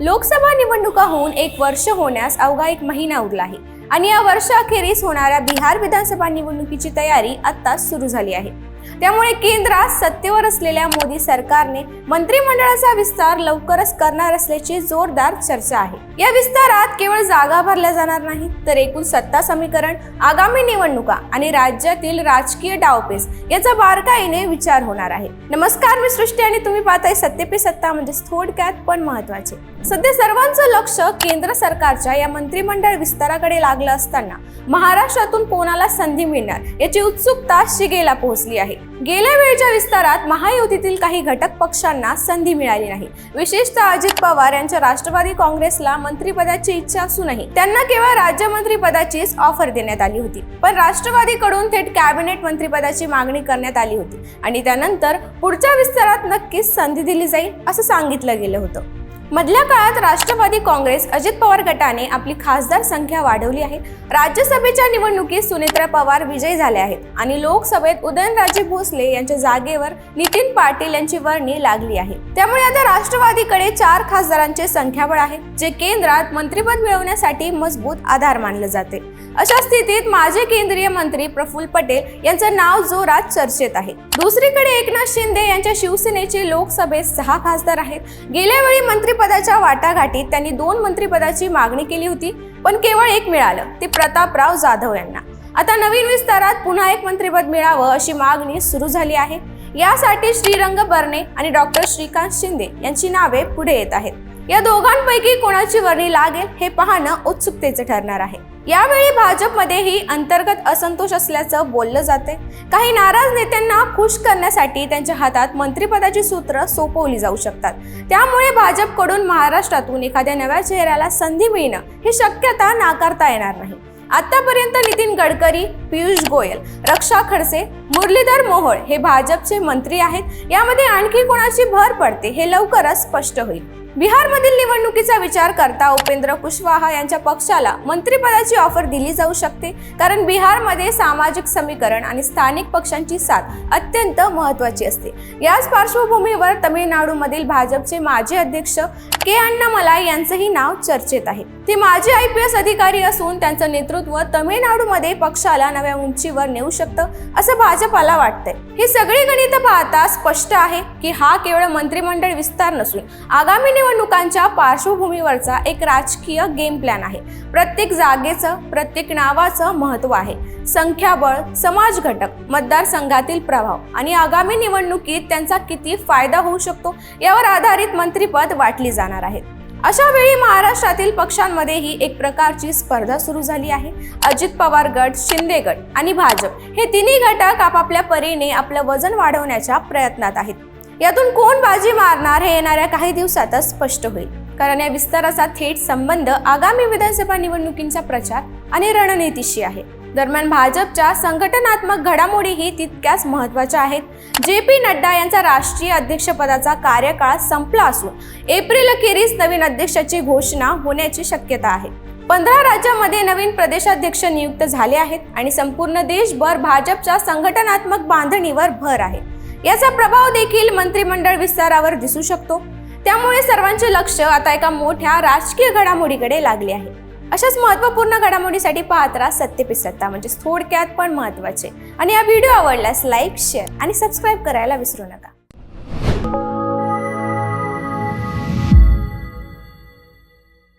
लोकसभा निवडणुका होऊन एक वर्ष होण्यास अवघा एक महिना उरला आहे. आणि या वर्षाअखेरीस होणाऱ्या बिहार विधानसभा निवडणुकीची तयारी आत्ताच सुरू झाली आहे. त्यामुळे केंद्रात सत्तेवर असलेल्या मोदी सरकारने मंत्रिमंडळाचा विस्तार लवकरच करणार असल्याची जोरदार चर्चा आहे. या विस्तारात केवळ जागा भरल्या जाणार नाही तर एकूण सत्ता समीकरण आगामी निवडणुका आणि राज्यातील राजकीय डावपेच याचा बारकाईने विचार होणार आहे. नमस्कार मी सृष्टी आणि तुम्ही पाहताय सत्य पे सत्ता म्हणजे थोडक्यात पण महत्त्वाचे सध्या सर्वांचं लक्ष केंद्र सरकारच्या या मंत्रिमंडळ विस्ताराकडे लागलं असताना महाराष्ट्रातून कोणाला संधी मिळणार याची उत्सुकता शिगेला पोहोचली आहे. गेल्या वेळच्या विस्तारात महायुतीतील काही घटक पक्षांना संधी मिळाली नाही. विशेषतः अजित पवार यांच्या राष्ट्रवादी काँग्रेसला मंत्रिपदाची इच्छा असूनही त्यांना केवळ राज्यमंत्री पदाचीच ऑफर देण्यात आली होती. पण राष्ट्रवादीकडून थेट कॅबिनेट मंत्रिपदाची मागणी करण्यात आली होती आणि त्यानंतर पुढच्या विस्तारात नक्कीच संधी दिली जाईल असं सांगितलं गेलं होतं. मधल्या काळात राष्ट्रवादी काँग्रेस अजित पवार गटाने आपली खासदार संख्या वाढवली आहे. राज्यसभेच्या निवडणुकीत सुनेत्रा पवार विजयी झाले आहेत आणि लोकसभेत उदयनराजे भोसले यांच्या जागेवर नितीन पाटील यांची वर्णी लागली आहे. त्यामुळे आता राष्ट्रवादीकडे चार खासदारांचे संख्याबळ आहे जे केंद्रात मंत्रीपद मिळवण्यासाठी मजबूत आधार मानले जाते. अशा स्थितीत माजी केंद्रीय मंत्री प्रफुल्ल पटेल यांचं नाव जोरात चर्चेत आहे. दुसरीकडे एकनाथ शिंदे यांच्या शिवसेनेचे लोकसभेत सहा खासदार आहेत. गेल्या वेळी मंत्रिपदाच्या वाटाघाटीत त्यांनी दोन मंत्रिपदाची मागणी केली होती पण केवळ एक मिळालं ते प्रतापराव जाधव यांना. आता नवीन विस्तारात पुन्हा एक मंत्रिपद मिळावं अशी मागणी सुरू झाली आहे. यासाठी श्रीरंग बर्ने आणि डॉक्टर श्रीकांत शिंदे यांची नावे पुढे येत आहेत. या दोघांपैकी कोणाची वर्णी लागेल हे पाहणं उत्सुकतेचं ठरणार आहे. यावेळी भाजपमध्येही अंतर्गत असंतोष असल्याचं बोललं जाते काही नाराज नेत्यांना खुश करण्यासाठी त्यांच्या हातात मंत्रिपदाची सूत्र सोपवली जाऊ शकतात. त्यामुळे भाजपकडून महाराष्ट्रातून एखाद्या नव्या चेहऱ्याला संधी मिळणं ही शक्यता नाकारता येणार नाही. आतापर्यंत नितीन गडकरी पियुष गोयल रक्षा खडसे मुरलीधर मोहोळ हे भाजपचे मंत्री आहेत. यामध्ये आणखी कोणाची भर पडते हे लवकरच स्पष्ट होईल. बिहारमधील निवडणुकीचा विचार करता उपेंद्र कुशवाहा यांच्या पक्षाला मंत्रिपदाची ऑफर दिली जाऊ शकते कारण बिहारमध्ये सामाजिक समीकरण आणि स्थानिक पक्षांची साथ अत्यंत महत्वाची असते. याच पार्श्वभूमीवर तमिळनाडूमधील भाजपचे माजी अध्यक्ष के अण्णामलाई यांचंही नाव चर्चेत आहे. ते माजी आय पी एस अधिकारी असून त्यांचं नेतृत्व तमिळनाडूमध्ये पक्षाला नव्या उंचीवर नेऊ शकतं असं भाजपाला वाटतंय. ही सगळी गणितं पाहता स्पष्ट आहे की हा केवळ मंत्रिमंडळ विस्तार नसून आगामी निवडणुकांच्या पार्श्वभूमीवरचा एक राजकीय गेम प्लॅन आहे. प्रत्येक जागेचं प्रत्येक नावाचं महत्त्व आहे. संख्याबळ समाज घटक मतदारसंघातील प्रभाव आणि आगामी निवडणुकीत त्यांचा किती फायदा होऊ शकतो यावर आधारित मंत्रीपद वाटली जाणार आहेत अशा वेळी महाराष्ट्रातील पक्षांमध्येही एक प्रकारची स्पर्धा सुरू झाली आहे. अजित पवार गट शिंदे गट आणि भाजप हे तिन्ही घटक आपापल्या परीने आपलं वजन वाढवण्याच्या प्रयत्नात आहेत. यातून कोण बाजी मारणार हे येणाऱ्या काही दिवसातच स्पष्ट होईल. कारण या विस्ताराचा थेट संबंध आगामी विधानसभा निवडणुकींचा प्रचार आणि रणनीतीशी आहे. दरम्यान भाजपच्या संघटनात्मक घडामोडीही तितक्याच महत्त्वाच्या आहेत. जे पी नड्डा यांचा राष्ट्रीय अध्यक्षपदाचा कार्यकाळ संपला असून एप्रिल अखेरीस नवीन अध्यक्षाची घोषणा होण्याची शक्यता आहे. पंधरा राज्यामध्ये नवीन प्रदेशाध्यक्ष नियुक्त झाले आहेत आणि संपूर्ण देशभर भाजपच्या संघटनात्मक बांधणीवर भर आहे. याचा प्रभाव देखील मंत्रिमंडळ विस्तारावर दिसू शकतो. त्यामुळे सर्वांचे लक्ष आता एका मोठ्या राजकीय घडामोडीकडे लागले आहे. अशाच महत्त्वपूर्ण घडामोडीसाठी पाहत राहा सत्यपी सत्ता म्हणजे थोडक्यात पण महत्त्वाचे. आणि हा व्हिडिओ आवडल्यास लाईक शेअर आणि सबस्क्राईब करायला विसरू नका.